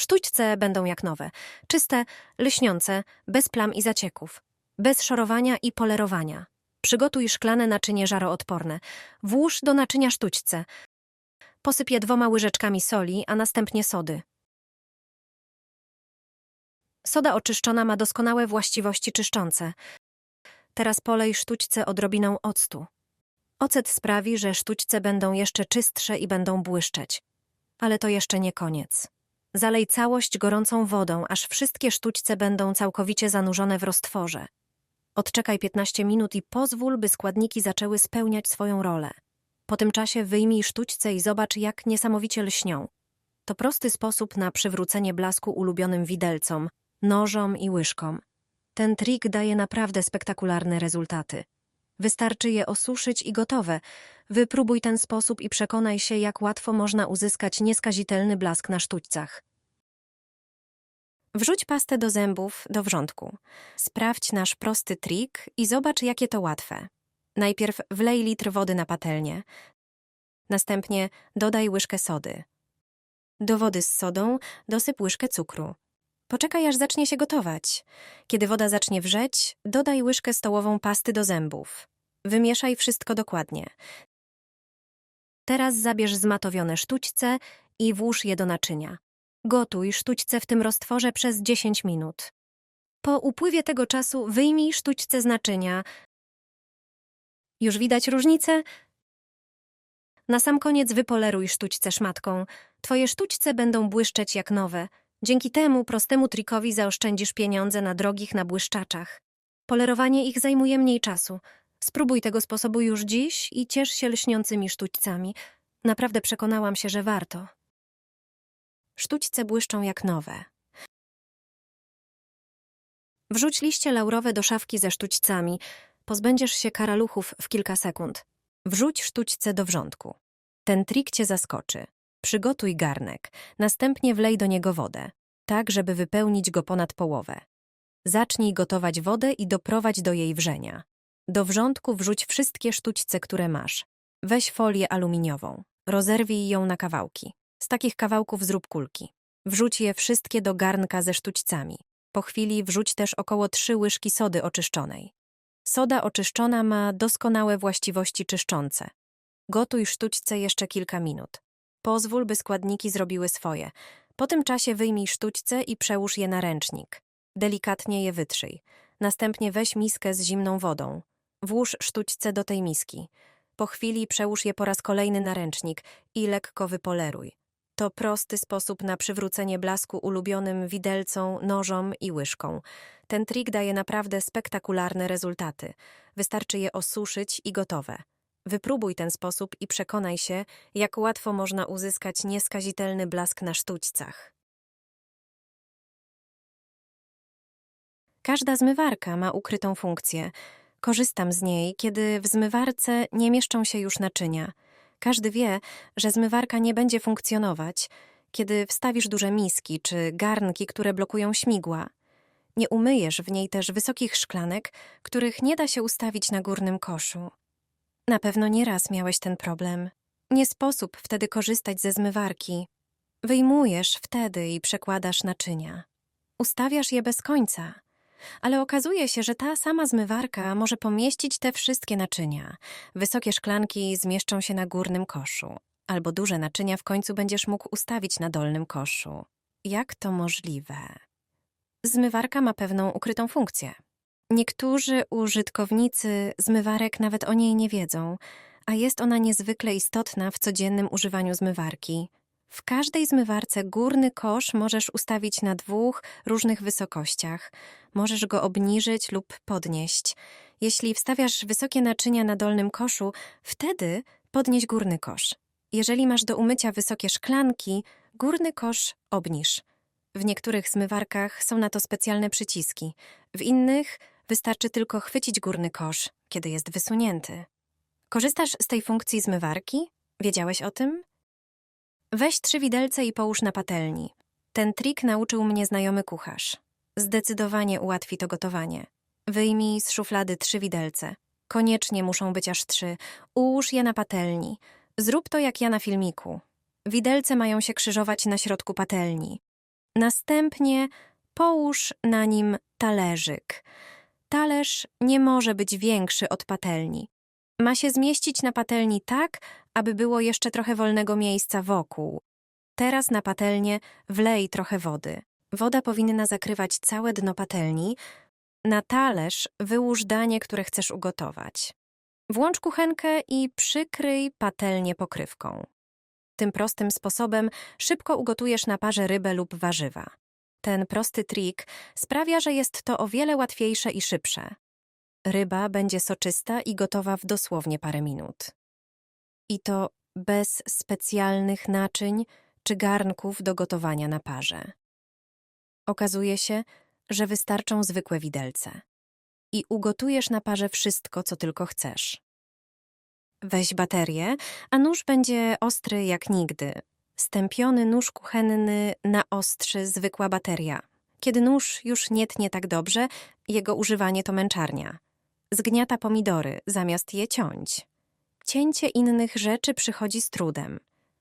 Sztućce będą jak nowe. Czyste, lśniące, bez plam i zacieków. Bez szorowania i polerowania. Przygotuj szklane naczynie żaroodporne. Włóż do naczynia sztućce. Posyp je dwoma łyżeczkami soli, a następnie sody. Soda oczyszczona ma doskonałe właściwości czyszczące. Teraz polej sztućce odrobiną octu. Ocet sprawi, że sztućce będą jeszcze czystsze i będą błyszczeć. Ale to jeszcze nie koniec. Zalej całość gorącą wodą, aż wszystkie sztućce będą całkowicie zanurzone w roztworze. Odczekaj 15 minut i pozwól, by składniki zaczęły spełniać swoją rolę. Po tym czasie wyjmij sztućce i zobacz, jak niesamowicie lśnią. To prosty sposób na przywrócenie blasku ulubionym widelcom, nożom i łyżkom. Ten trik daje naprawdę spektakularne rezultaty. Wystarczy je osuszyć i gotowe. Wypróbuj ten sposób i przekonaj się, jak łatwo można uzyskać nieskazitelny blask na sztućcach. Wrzuć pastę do zębów do wrzątku. Sprawdź nasz prosty trik i zobacz, jakie to łatwe. Najpierw wlej litr wody na patelnię. Następnie dodaj łyżkę sody. Do wody z sodą dosyp łyżkę cukru. Poczekaj, aż zacznie się gotować. Kiedy woda zacznie wrzeć, dodaj łyżkę stołową pasty do zębów. Wymieszaj wszystko dokładnie. Teraz zabierz zmatowione sztućce i włóż je do naczynia. Gotuj sztućce w tym roztworze przez 10 minut. Po upływie tego czasu wyjmij sztućce z naczynia. Już widać różnicę? Na sam koniec wypoleruj sztućce szmatką. Twoje sztućce będą błyszczeć jak nowe. Dzięki temu prostemu trikowi zaoszczędzisz pieniądze na drogich nabłyszczaczach. Polerowanie ich zajmuje mniej czasu. Spróbuj tego sposobu już dziś i ciesz się lśniącymi sztućcami. Naprawdę przekonałam się, że warto. Sztućce błyszczą jak nowe. Wrzuć liście laurowe do szafki ze sztućcami. Pozbędziesz się karaluchów w kilka sekund. Wrzuć sztućce do wrzątku. Ten trik cię zaskoczy. Przygotuj garnek, następnie wlej do niego wodę, tak żeby wypełnić go ponad połowę. Zacznij gotować wodę i doprowadź do jej wrzenia. Do wrzątku wrzuć wszystkie sztućce, które masz. Weź folię aluminiową, rozerwij ją na kawałki. Z takich kawałków zrób kulki. Wrzuć je wszystkie do garnka ze sztućcami. Po chwili wrzuć też około 3 łyżki sody oczyszczonej. Soda oczyszczona ma doskonałe właściwości czyszczące. Gotuj sztućce jeszcze kilka minut. Pozwól, by składniki zrobiły swoje. Po tym czasie wyjmij sztućce i przełóż je na ręcznik. Delikatnie je wytrzyj. Następnie weź miskę z zimną wodą. Włóż sztućce do tej miski. Po chwili przełóż je po raz kolejny na ręcznik i lekko wypoleruj. To prosty sposób na przywrócenie blasku ulubionym widelcom, nożom i łyżką. Ten trik daje naprawdę spektakularne rezultaty. Wystarczy je osuszyć i gotowe. Wypróbuj ten sposób i przekonaj się, jak łatwo można uzyskać nieskazitelny blask na sztućcach. Każda zmywarka ma ukrytą funkcję. Korzystam z niej, kiedy w zmywarce nie mieszczą się już naczynia. Każdy wie, że zmywarka nie będzie funkcjonować, kiedy wstawisz duże miski czy garnki, które blokują śmigła. Nie umyjesz w niej też wysokich szklanek, których nie da się ustawić na górnym koszu. Na pewno nieraz miałeś ten problem. Nie sposób wtedy korzystać ze zmywarki. Wyjmujesz wtedy i przekładasz naczynia. Ustawiasz je bez końca. Ale okazuje się, że ta sama zmywarka może pomieścić te wszystkie naczynia. Wysokie szklanki zmieszczą się na górnym koszu, albo duże naczynia w końcu będziesz mógł ustawić na dolnym koszu. Jak to możliwe? Zmywarka ma pewną ukrytą funkcję. Niektórzy użytkownicy zmywarek nawet o niej nie wiedzą, a jest ona niezwykle istotna w codziennym używaniu zmywarki. W każdej zmywarce górny kosz możesz ustawić na dwóch różnych wysokościach. Możesz go obniżyć lub podnieść. Jeśli wstawiasz wysokie naczynia na dolnym koszu, wtedy podnieś górny kosz. Jeżeli masz do umycia wysokie szklanki, górny kosz obniż. W niektórych zmywarkach są na to specjalne przyciski, w innych wystarczy tylko chwycić górny kosz, kiedy jest wysunięty. Korzystasz z tej funkcji zmywarki? Wiedziałeś o tym? Weź trzy widelce i połóż na patelni. Ten trik nauczył mnie znajomy kucharz. Zdecydowanie ułatwi to gotowanie. Wyjmij z szuflady trzy widelce. Koniecznie muszą być aż trzy. Ułóż je na patelni. Zrób to jak ja na filmiku. Widelce mają się krzyżować na środku patelni. Następnie połóż na nim talerzyk. Talerz nie może być większy od patelni. Ma się zmieścić na patelni tak, aby było jeszcze trochę wolnego miejsca wokół. Teraz na patelnię wlej trochę wody. Woda powinna zakrywać całe dno patelni. Na talerz wyłóż danie, które chcesz ugotować. Włącz kuchenkę i przykryj patelnię pokrywką. Tym prostym sposobem szybko ugotujesz na parze rybę lub warzywa. Ten prosty trik sprawia, że jest to o wiele łatwiejsze i szybsze. Ryba będzie soczysta i gotowa w dosłownie parę minut. I to bez specjalnych naczyń czy garnków do gotowania na parze. Okazuje się, że wystarczą zwykłe widelce. I ugotujesz na parze wszystko, co tylko chcesz. Weź baterię, a nóż będzie ostry jak nigdy. Stępiony nóż kuchenny naostrzy zwykła bateria. Kiedy nóż już nie tnie tak dobrze, jego używanie to męczarnia. Zgniata pomidory, zamiast je ciąć. Cięcie innych rzeczy przychodzi z trudem.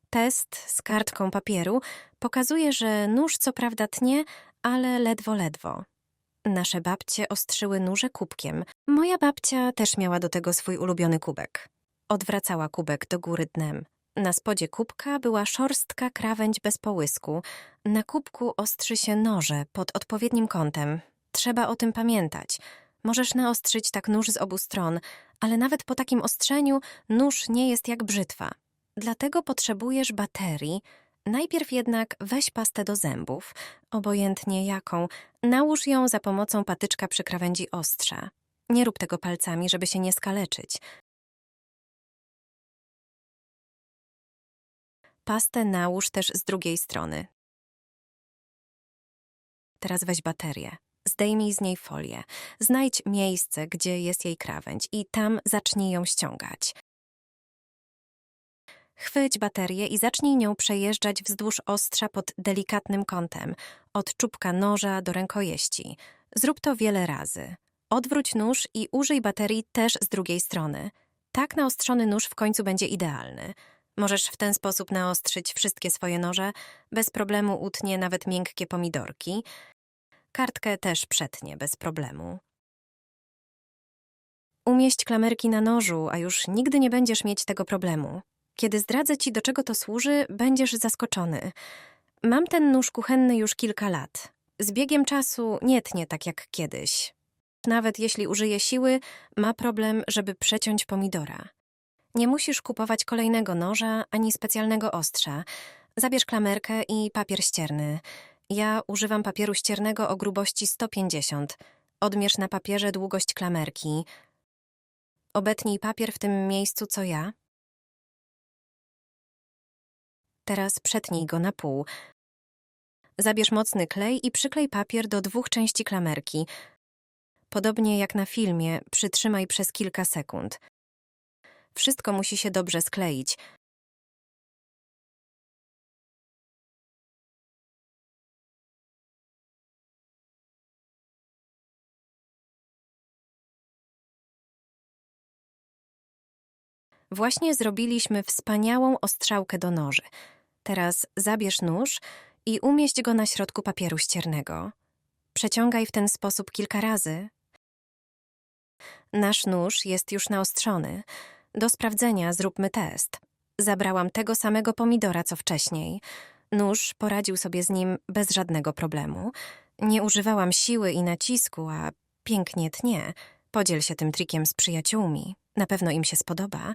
Test z kartką papieru pokazuje, że nóż co prawda tnie, ale ledwo, ledwo. Nasze babcie ostrzyły nóże kubkiem. Moja babcia też miała do tego swój ulubiony kubek. Odwracała kubek do góry dnem. Na spodzie kubka była szorstka krawędź bez połysku. Na kubku ostrzy się noże pod odpowiednim kątem. Trzeba o tym pamiętać. Możesz naostrzyć tak nóż z obu stron, ale nawet po takim ostrzeniu nóż nie jest jak brzytwa. Dlatego potrzebujesz baterii. Najpierw jednak weź pastę do zębów, obojętnie jaką, nałóż ją za pomocą patyczka przy krawędzi ostrza. Nie rób tego palcami, żeby się nie skaleczyć. Pastę nałóż też z drugiej strony. Teraz weź baterię. Zdejmij z niej folię. Znajdź miejsce, gdzie jest jej krawędź i tam zacznij ją ściągać. Chwyć baterię i zacznij nią przejeżdżać wzdłuż ostrza pod delikatnym kątem, od czubka noża do rękojeści. Zrób to wiele razy. Odwróć nóż i użyj baterii też z drugiej strony. Tak naostrzony nóż w końcu będzie idealny. Możesz w ten sposób naostrzyć wszystkie swoje noże, bez problemu utnie nawet miękkie pomidorki. Kartkę też przetnie bez problemu. Umieść klamerki na nożu, a już nigdy nie będziesz mieć tego problemu. Kiedy zdradzę ci, do czego to służy, będziesz zaskoczony. Mam ten nóż kuchenny już kilka lat. Z biegiem czasu nie tnie tak jak kiedyś. Nawet jeśli użyję siły, ma problem, żeby przeciąć pomidora. Nie musisz kupować kolejnego noża ani specjalnego ostrza. Zabierz klamerkę i papier ścierny. Ja używam papieru ściernego o grubości 150. Odmierz na papierze długość klamerki. Obetnij papier w tym miejscu co ja. Teraz przetnij go na pół. Zabierz mocny klej i przyklej papier do dwóch części klamerki. Podobnie jak na filmie, przytrzymaj przez kilka sekund. Wszystko musi się dobrze skleić. Właśnie zrobiliśmy wspaniałą ostrzałkę do noży. Teraz zabierz nóż i umieść go na środku papieru ściernego. Przeciągaj w ten sposób kilka razy. Nasz nóż jest już naostrzony. Do sprawdzenia zróbmy test. Zabrałam tego samego pomidora co wcześniej. Nóż poradził sobie z nim bez żadnego problemu. Nie używałam siły i nacisku, a pięknie tnie. Podziel się tym trikiem z przyjaciółmi. Na pewno im się spodoba.